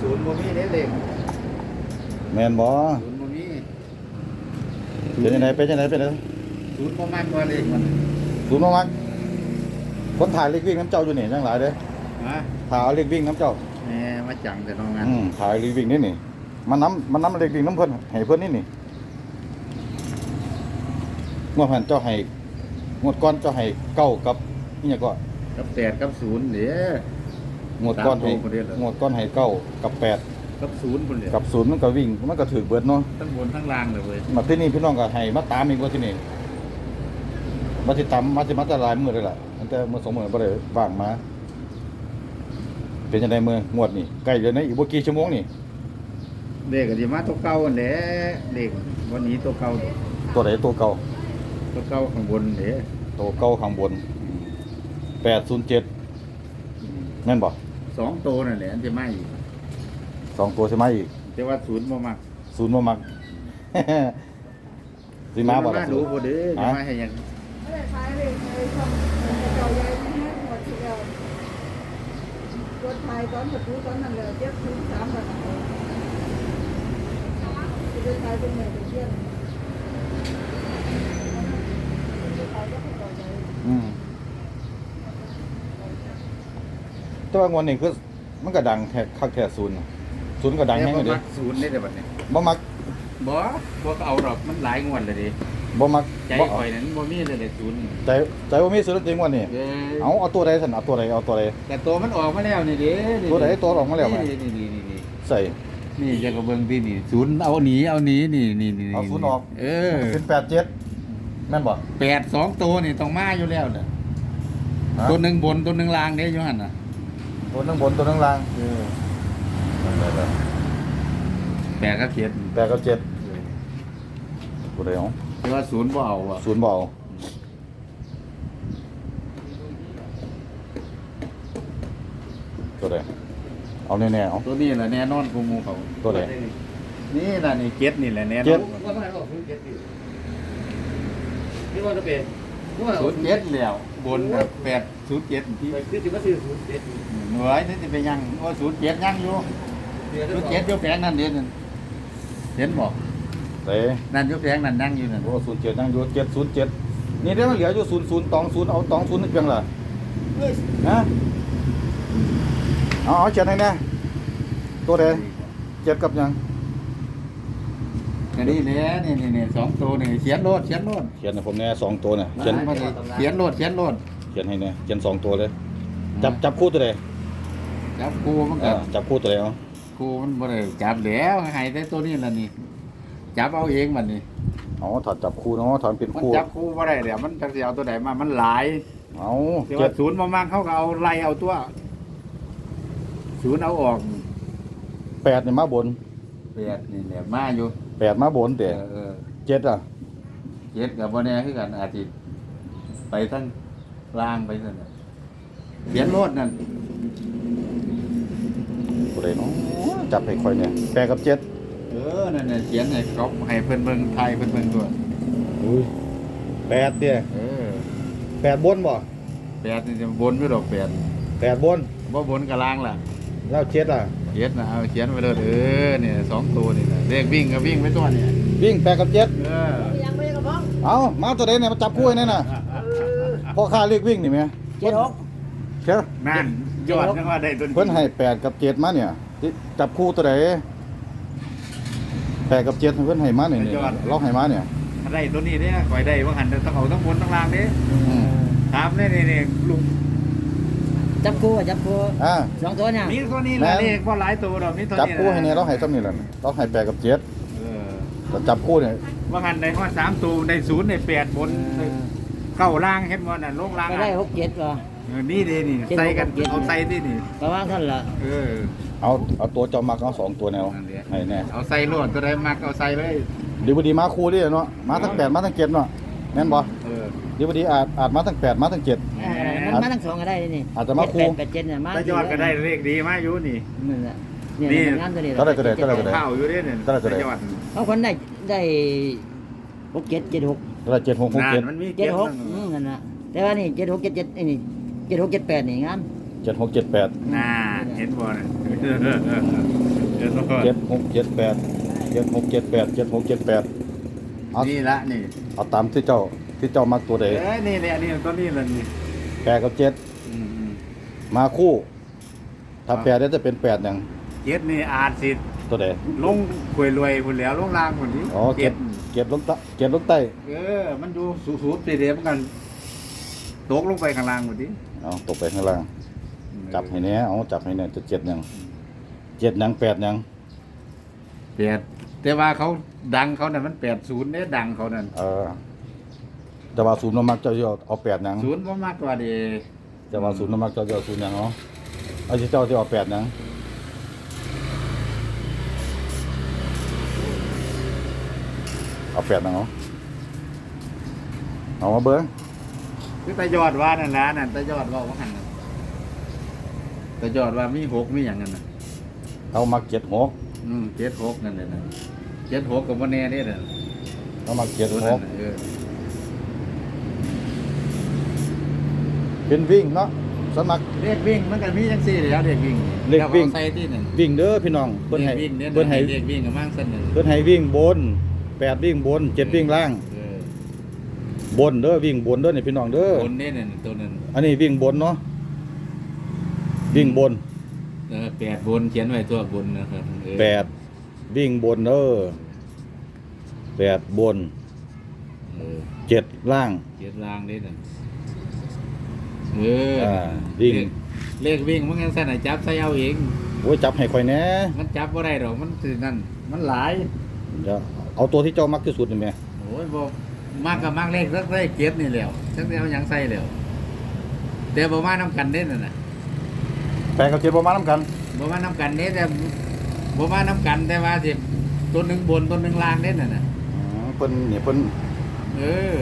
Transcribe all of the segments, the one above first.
ศูนย์บ่มีเด้เลขแม่นบ่ศูนย์บ่มีเป็นจังไดเป็นจังไดเป็นจังไดศูนย์บ่มันบ่เลขมันศูนย์บ่มักคนถ่ายเลขวิ่งน้ำเจ้าอยู่นี่จังหลายเด้อฮะถ่ายเอาเลขวิ่งน้ำเจ้าแหมมาจังแต่น้องงานอืมถ่ายเลขวิ่งนี่นี่มันน้ำมันน้ำเลขวิ่งน้ำเพิ่นให้เพิ่นนี่นี่งวดผ่านเจ้าให้งวดก่อนเจ้าให้เก้ากับนี่หยังก็กับแปดกับศูนย์เด้อ งวดก่อนให้ตามตัวคนเดียวเหรอ งวดก่อนให้เก้ากับแปดกับศูนย์พุ่นเด้กับศูนย์มันก็วิ่งมันก็ถือเบิดเนาะทั้งบนทั้งล่างเลยเว้ยมาที่นี่พี่น้องก็ให้มาตามอีกว่าที่นี่มาติดตามมาติมาแตหลายมื้อเลยล่ะตั้งแต่มื้อสองมื้อบ่ได้ว่างมา เป็นจังไดมื้องวดนี่ใกล้เดือนนี้อีกบ่กี่ชั่วโมงนี่เลขก็สิมาตัวเก่าอันแหละเลขวันนี้ตัวเก่าเด้ตัวไหนตัวเก่า ตัวเก่าข้างบนเด้ตัวเก่าข้างบน807แม่นบ่ สองตัวนั่นแหละอันจะมาอีกสองตัวใช่ไหมอีกแต่ว่าศูนย์บ่มักศูนย์บ่มัก สิมาบ่ศูนย์ล่ะดูบ่เด้อจะมาให้หยังไม่ได้ขายเลยเลยช่องเก่าใหญ่ที่ให้หมดทีเดียวรถไทยตอนประตูตอนนั้นเลยเจ็บถึงสามพันจะได้ขายเป็นเหมือนเป็นเที่ยงจะขายก็เป็นเก่าใหญ่ อืม แต่ว่างวดนี้คือมันก็ดังแท้คักแท้ศูนย์น่ะศูนย์ก็ดังแต่แฮงบ่เลยเด้มักศูนย์ได้แต่บัดนี้บ่มักบ่บ่ก็เอาหรอกมันหลายงวดเลยดิบ่มักใจบ่ข่อยนั้นบ่มีเลยเลยศูนย์ใจใจว่ามีสุดจริงวันนี้เด้อเอาเอาตัวใดสันเอาตัวใดเอาตัวใด แต่ตัวมันออกมาแล้วนี่เด้นี่ตัวไหนตัวออกมาแล้วไหม นี่นี่นี่นี่ใส่ นี่จะกระเบิ่งที่นี่ศูนย์เอาหนีเอาหนีนี่นี่นี่เอาศูนย์ออก เออเป็นแปดเจ็ดแม่นบ่ แปดสองตัวนี่ต้องมาอยู่แล้วน่ะฮะ ตัวหนึงบนตัวหนึงล่างเด้อยู่หั่นน่ะ ตัวหนึงบนตัวหนึงล่างเออแปดกับเจ็ดแปดกับเจ็ดตัวใดเอาแต่ว่าศูนย์บ่เอาอะศูนย์บ่เอาตัวใดเอาแน่ๆเอาตัวนี้แหละแน่นอนกูมูเขาตัวไหนนี่น่ะนี่เจ็ดนี่แหละแน่นเจ็อดนว่าไม่บอกศูนย์เจ็ดอยู่นี่ว่าจะเป็นว่าศูนย์เจ็ดแล้วบนแบบแปด ศูนย์เจ็ดที่ไปคือจะมาซื้อศูนย์เจ็ดอยู่เหนื่อยนี่จะไปยังว่าศูนย์เจ็ดยังอยู่เดือนศูนย์เจ็ดอยู่แผงนั่นเด่นนั่นเห็นบอกเต้นั่นอยู่แผงนั่นนั่งอยู่นั่นโอ้ศูนย์เจ็ดนั่งอยู่เจ็ดศูนย์เจ็ดนี่เดี๋ยวมันเหลืออยู่ศูนย์ศูนย์ตองศูนย์เอาตองศูนย์นึกเพียงล่ะฮะเอาเอาเจ็ดให้แน่ตัวใดเจ็ดกับหยังก็นี่แหละนี่นี่นี่สองตัวนี่เขียนโลดเขียนโลดเขียนให้ผมแน่สองตัวเนี่ยเขียนมาดิเขียนโลดเขียนโลด เขียนให้แน่เขียนสองตัวเลย จับจับคู่ตัวใดจับครูมันเอก็อจับคู่ตัวใดเอาครูมันบ่ได้จับแล้วให้แต่ตัวนี้ล่ะนี่จับเอาเองบัดนี้เอาถอดจับคู่เนาะถอนเป็นมันคู่จับครูบ่ได้เดี๋ยวมันจักสิเอาตัวใดมามันหลายเอาแต่เจ็ว่าดศูนย์บ่มากเขาก็เอาไล่เอาตัวศูนย์เอาออกแปดนี่มาบนแปดนี่แหละมาอยู่แปดมาบนเอแต่อเออเจ็ดอะเจ็ดกับบ่แน่คือกันอาทิตย์ไปทั้ง ล่างไปนั่นน่ะเขียนโลดนั่นตัวใดเนาะจับให้ค่อยเนี่ยแปดกับเจ็ดเออนั่นน่ะเขียนให้เขาให้เพิ่นเบิ่งไทยเพิ่นเบิ่งตัวอุ้ยแปดเตี้ยเออแปดบนบ่แปดนี่จะบนอยู่ดอกแปดแปดบนบ่บนกับล่างล่ะแล้วเจ็ดอะเขียนนะเอาเขียนไว้เลยเออเนี่ยสองตัวนี่นะเลขวิ่งก็วิ่งไปตัวเนี่ยวิ่งแปดกับเจ็ดเออยังไม่กระเพาะเอามาตัวใดเนี่ยมาจับคู่ให้แน่น่ะ พ่อค้าเรียกวิ่งนี่แม่เจ็ดหกเชื่อนั่นยอดจังว่าได้ตัวนี้เพิ่นให้แปดกับเจ็ดมาเนี่ยที่จับคู่ตัวใดแปดกับเจ็ดเพิ่นให้มาเนี่ยเนี่ยล็อกให้มาเนี่ยได้ตัวนี้เนี่ยข่อยได้ว่าหันต้องเอาทั้งบนทั้งล่างเด้อืมถามเนี่ยนี่นี่ลุงจับคู่อะจับคู่อ่าสองตัวเนี่ยมีตัวนี้แหละเลขว่าหลายตัวดอกมีตัวจับนี้คู่ให้เนี่ยเราให้ซ้ำนี่แหละเราให้แปดกับเจ็ดเออแต่จับคู่เนี่ยว่าหันได้ว่าสามตัวได้ศูนย์ได้แปดบน เข้าล่างเห็นบ่น่ะลงล่างก็อะได้หกเจ็ดว่ะเออนี่เด้นี่เจ็ดใส่กันหกเจ็ด เอาใส่ที่นี่ ประมาณเท่านั้นละเออ เอาเอาตัวเจ้ามักเอาสองตัวแนวนั่นเด้ให้แน่เอาใส่รวดตัวใดมักเอาใส่เลย ดีบดีมาคู่ดิเนาะมาทั้งแปดมาทั้งเจ็ดเนาะแม่นบ่เออ ดีบดีอาจอาจมาทั้งแปดมาทั้งเจ็ด เออมันมาทั้งสองก็ได้นี่อาจจะมาคู่ เจ็ดแปดแปดเจ็ดเนี่ยมาถ้ายอดก็ได้เลขดีมาอยู่นี่ นี่แหละเนี่ยนี่ งานตัวนี้เท่าไหร่เท่าไหร่เท่าไหร่เท่าไหร่ข้าวอยู่เด้เนี่ยเท่าไหร่เท่าไหร่ยอด เขาคนได้ได้หกเจ็ดเจ็ดหก แล้วเจ็ดหกหกนานเจ็ดมันมีเจ็ดหกนั่นอืมนั่นนะแต่ว่านี่เจ็ดหกเจ็ดเจ็ดไอ้นี่เจ็ดหกเจ็ดแปดนี่งานเจ็ดหกเจ็ดแปดน่าเห็นบ่น่ะเจ็ดเจ็ดหกเจ็ดแปดเจ็ดหกเจ็ดแปดเจ็ดหกเจ็ดแปดเอานี่ละนี่เอาตามที่เจ้าที่เจ้ามักตัวใดเอ้ยนี่เนี่ยนี่ตัวนี้ละนี่แปดกับเจ็ดอืมอืมมาคู่ ถ้าแปดได้จะเป็นแปดอย่างเจ็ดนี่อาจสิตัวใดลงควยรวยคนแล้วลงล่างคนนี้อ๋อเจ็ด เจ็ดลงใต้เจ็ดลงใต้เออ มันดูสูงๆสีเดียวกันตกลงไปข้างล่างคนนี้เอาตกไปข้างล่าง จับให้แหน่เอาจับให้แหน่จะเจ็ดอย่างเจ็ดอย่างแปดอย่างแปดแต่ว่าเขาดังเขานั่นมันแปดศูนย์เนี่ยดังเขานั่นเออแต่ว่าศูนย์น้ำมักเจ้าจะเอาเอาแปดอย่างศูนย์บ่มากกว่าเดีแต่ว่าศูนย์น้ำมักเจ้าจะเอาศูนย์อย่างเนาะเอาที่เจ้าจะเอาแปดอย่าง เอาแปดอย่างเนาะเอามาเบิ้งคือตายอดว่านั่นนะนั่นตายอดว่าว่าหันน่ะตายอดว่ามีหกมีอย่างนั้นน่ะเอามาเจ็ดหกอืมเจ็ดหกนั่นเลยนะเจ็ดหกกับวันแน่นี่น่ะเอามาเจ็ดตัวหนั้นกน่ะเออเป็นวิ่งเนาะสมัครเลขวิ่งมันก็มีจังซี่แหล้วเลขวิ่งเลขวิ่ง อาใส่ที่หนึ่งวิ่งเด้อพี่น้องเพิ่นเลให้ขวิ่งเนี่ยเพิ่นให้เลขวิ่งกับมั่งสั้นหนึ่งเพิ่นให้วิ่งบน แปดวิ่งบนเจ็ดวิ่งล่าง เออบนเด้อวิ่งบนเด้อนี่พี่น้องเด้อ บนเนี่ยน่ะตัวนั้นอันนี้วิ่งบนเนาะวิ่งบนเออแปดบนเขียนไว้ตัวบนนะครับเออแปดวิ่งบนเด้อแปดบนเออเจ็ดล่าง เขียนรางได้น่ะเอออ่าวิ่ง เลขเลขวิ่งมันงั้นสั้นน่ะจับใส่เอาเอง โอ้ยจับให้ค่อยแหน่มันจับบ่ได้หรอกมันคือนั่น มันหลาย เดี๋ยว เอาตัวที่เจ้ามักที่สุดนี่แหม่โอ้ยบ่มากกับมากเลขสักเลขเก็บนี่แหล้วสักเอาหยังใส่แล้วแต่บ่มานํกันเด้นั่นน่ะแปดกับเจ็ดประมาณน้ำกันบ่มานํกันเด้แต่บ่มานํกันแต่ว่าสิตัวหนึงบนตัวหนึงล่างเด้นั่นน่ะอ๋อเพิ่นนี่เพิ่นเออ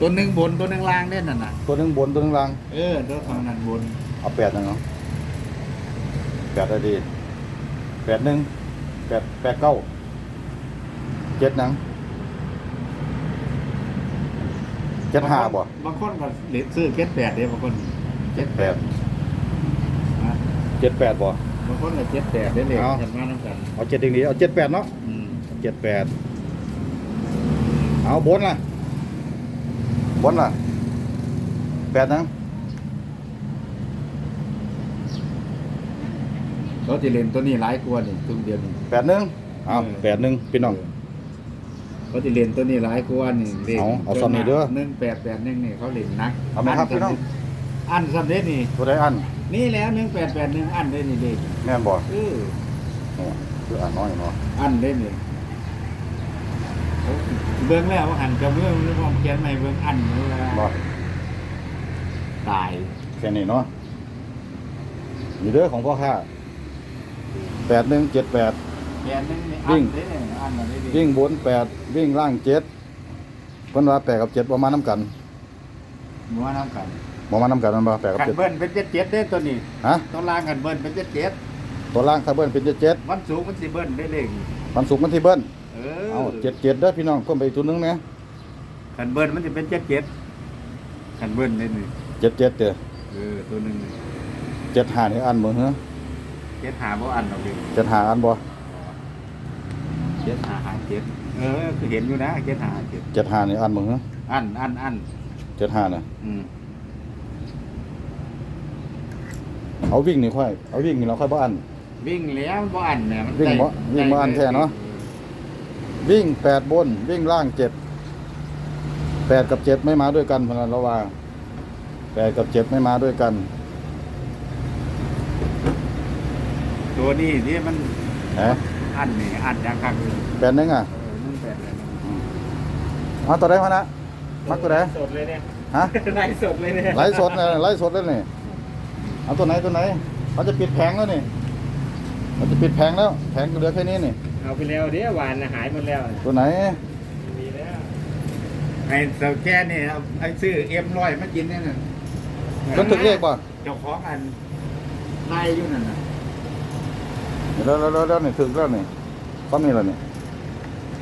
ตัวหนึงบนตัวหนึงล่างเด้นั่นน่ะ ตัวหนึงบนตัวหนึงล่างเออตัวของนั้นบน เอาแปดนะเนาะแปดได้ดีแปดหนึ่งแปดแปดเก้า เจ็ดหนังเจ็ดห้าบ่บางคนก็เหลือซื้อเก็ดแปดเด้บางคนเจ็ดแปดอะเจ็ดแปดบ่บางคนก็เจ็ดแปดได้เลยเอากันมานํกันเอาเจ็ดดีๆเอาเจ็ดแปดเนาะอืมเจ็ดแปดเอาบนล่ะบนล่ะแปดหนังเขาจะเล่นตัวนี้หลายกว่านี่ทุกเดือนนี่แปดหนึ่งเอาเออแปดหนึ่งพี่น้อง เขาจะเล่นตัวนี้หลายกว่านี่เลขเอาเอาซ้ำนี่เด้อหนึ่งแปดแปดหนึ่งนี่เขาเล่นนักเอาไหมครับพี่น้อง อันสำเร็จนี่ตัวใดอันนี่แล้วหนึ่งแปดแปดหนึ่งอันได้นี่เด็กแม่นบ่เออเนี่ยคืออันน้อยเนาะอันได้นี่เบื้องแล้วว่าหันกับเบื้องหรือว่าเขียนใหม่เบื้องอันนี่ว่าบ่ตายแค่นี้เนาะมีเด้อของพ่อค้าแปดหนึ่งเจ็ดแปดแปดหนึ่งนี่วิ่อันงได้ นี่อันอันได้ดิวิ่งบนแปดวิ่งล่างเจ็ดเพิ่นว่าแปดกับเจ็ดประมาณน้ำกันมัวน้ำกันประมาณน้ำกันมันบ่แปดกับขันเจ็ดเบิ้ลเป็นเจ็ดเจ็ดได้ตัวนี้ฮะต้องล่างขันเบิ้ลเป็นเจ็ดเจ็ดตัวล่างถ้าเบิ้ลเป็นเจ็ดเจ็ดวันสูงมันสิเบิ้ลได้เลยมันสูงมันที่เบิ้ลเอเอาอเจ็ดเจ็ดเด้อพี่น้องเพิ่มไปอีกตัวหนึงนะขันเบิ้ลมันจะเป็นเจ็ดเจ็ดขันเบิ้ลได้นี่เจ็ดเจ็ดเด้อเออตัวหนึ่งนี่เจ็ดห้านี่อันบ่ฮะเจ็ดหาบ่อันเราเลยเจ็ดห้าอันบ่ เจ็ดหาหาเจ็ดเออคือเห็นอยู่นะเจ็ดหาหาเจ็ดเจ็ดห้านี่อันบ่ฮะอันอันอันเจ็ดห้าน่ะอืมเอาวิ่งนี่ค่อยเอาวิ่งนี่เราค่อยบ่อัน วิ่งแล้วบ่อันเนี่ยมันวิ่งบ่ได้วิ่งบ่อันแท้เนาะวิ่งแปดบน วิ่งล่างเจ็ดแปดกับเจ็ดไม่มาด้วยกันเพราะนั้นเราว่าแปดกับเจ็ดไม่มาด้วยกันตัวนี้ที่มัน ฮะ อันนี่อันยังคักอยู่แปดหนึงอะเออมันแปดเลยนะเอาตัวใดมานะมักตัวใดสดเลยเนี่ยฮะไลฟ์สดเลยเนี่ยไลฟ์สดเนี่ยไลฟ์สดแล้วนี่เอาตัวไหนตัวไหนเขาจะปิดแผงแล้วนี่เขาจะปิดแผงแล้วแผงเหลือแค่นี้นี่เอาไปแล้วเดี๋ยวหวานน่ะหายหมดแล้วตัวไหนมีแล้วไอ้เสาแก่นี่เอาไอ้ซื้อเอ็มร้อยมากินนี่น่ะต้นถึกเลขป่ะเจ้าของอันนายอยู่นั่นน่ะเดี๋ยว แล้วแล้วแล้วนี่ถึกแล้วนี่ซ้ำนี่แล้วนี่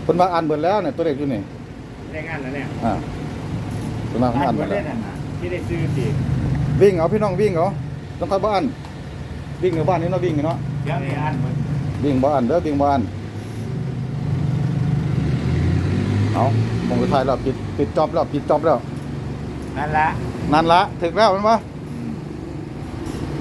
คนมาอ่านเบิดแล้วเนี่ยตัวเลขอยู่นี่ได้งานแล้วเนี่ยอ่าคนมาอัอ่านนบ่เบิดได้แล้วนั่นน่ะที่ได้ซื้อสิวิ่งเอาพี่น้องวิ่งเอาต้องคอยบ้าน วิ่งในบ้านนี้เนาะวิ่งเนาะเดี๋ยวนี้อันเบิดบวิ่งบ่อันเด้อวิ่งบ่อันเอามองสุดท้ายแล้วปิดปิดจอบแล้วปิดจอบแล้วนั่นละนั่นละถึกแล้วแมันบ่